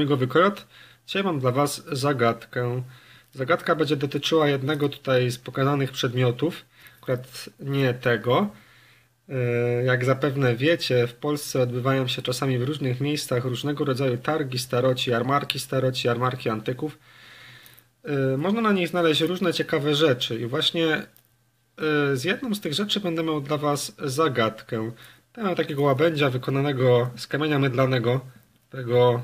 Migowy Kojot. Dzisiaj mam dla Was zagadkę. Zagadka będzie dotyczyła jednego tutaj z pokazanych przedmiotów, akurat nie tego. E, Jak zapewne wiecie, w Polsce odbywają się czasami w różnych miejscach różnego rodzaju targi staroci, jarmarki staroci, jarmarki antyków. E, Można na nich znaleźć różne ciekawe rzeczy i właśnie e, z jedną z tych rzeczy będę miał dla Was zagadkę. Ja mam takiego łabędzia wykonanego z kamienia mydlanego, mm,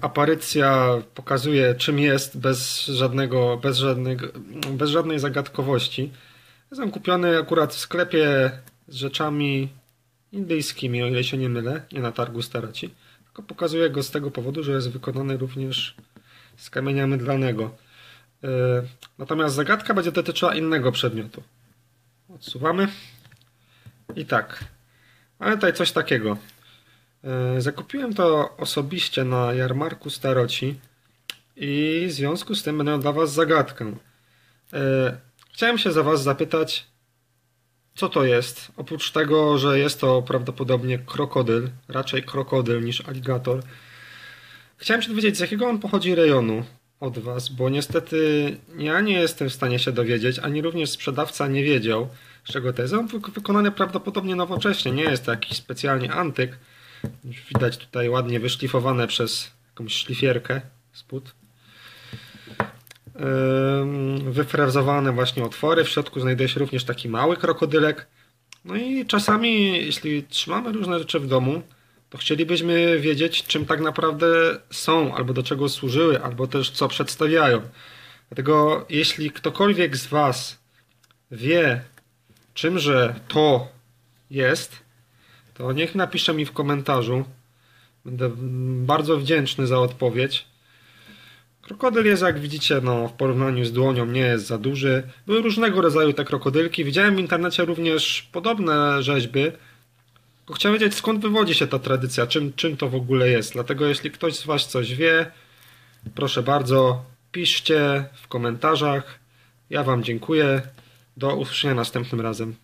aparycja pokazuje czym jest bez żadnego, bez żadnego, bez żadnej zagadkowości. Jestem kupiony akurat w sklepie z rzeczami indyjskimi, o ile się nie mylę, nie na targu staroci. Tylko pokazuję go z tego powodu, że jest wykonany również z kamienia mydlanego. Yy, Natomiast zagadka będzie dotyczyła innego przedmiotu. Odsuwamy. I tak. Mamy tutaj coś takiego. Yy, Zakupiłem to osobiście na jarmarku staroci i w związku z tym będę dla Was zagadkę. Yy, Chciałem się za Was zapytać, co to jest? Oprócz tego, że jest to prawdopodobnie krokodyl, raczej krokodyl niż aligator. Chciałem się dowiedzieć, z jakiego on pochodzi rejonu od Was, bo niestety ja nie jestem w stanie się dowiedzieć, ani również sprzedawca nie wiedział, z czego to jest. On wy- wykonany prawdopodobnie nowocześnie, nie jest to jakiś specjalnie antyk. Już Widać tutaj ładnie wyszlifowane przez jakąś szlifierkę spód. Wyfrezowane właśnie otwory, w środku znajduje się również taki mały krokodylek. No i czasami, jeśli trzymamy różne rzeczy w domu, to chcielibyśmy wiedzieć, czym tak naprawdę są, albo do czego służyły, albo też co przedstawiają. Dlatego, jeśli ktokolwiek z Was wie, czymże to jest, to niech napisze mi w komentarzu. Będę bardzo wdzięczny za odpowiedź. Krokodyl jest, jak widzicie, no, w porównaniu z dłonią nie jest za duży. Były różnego rodzaju te krokodylki. Widziałem w internecie również podobne rzeźby. Tylko chciałem wiedzieć, skąd wywodzi się ta tradycja, czym, czym to w ogóle jest. Dlatego, jeśli ktoś z Was coś wie, proszę bardzo, piszcie w komentarzach. Ja Wam dziękuję. Do usłyszenia następnym razem.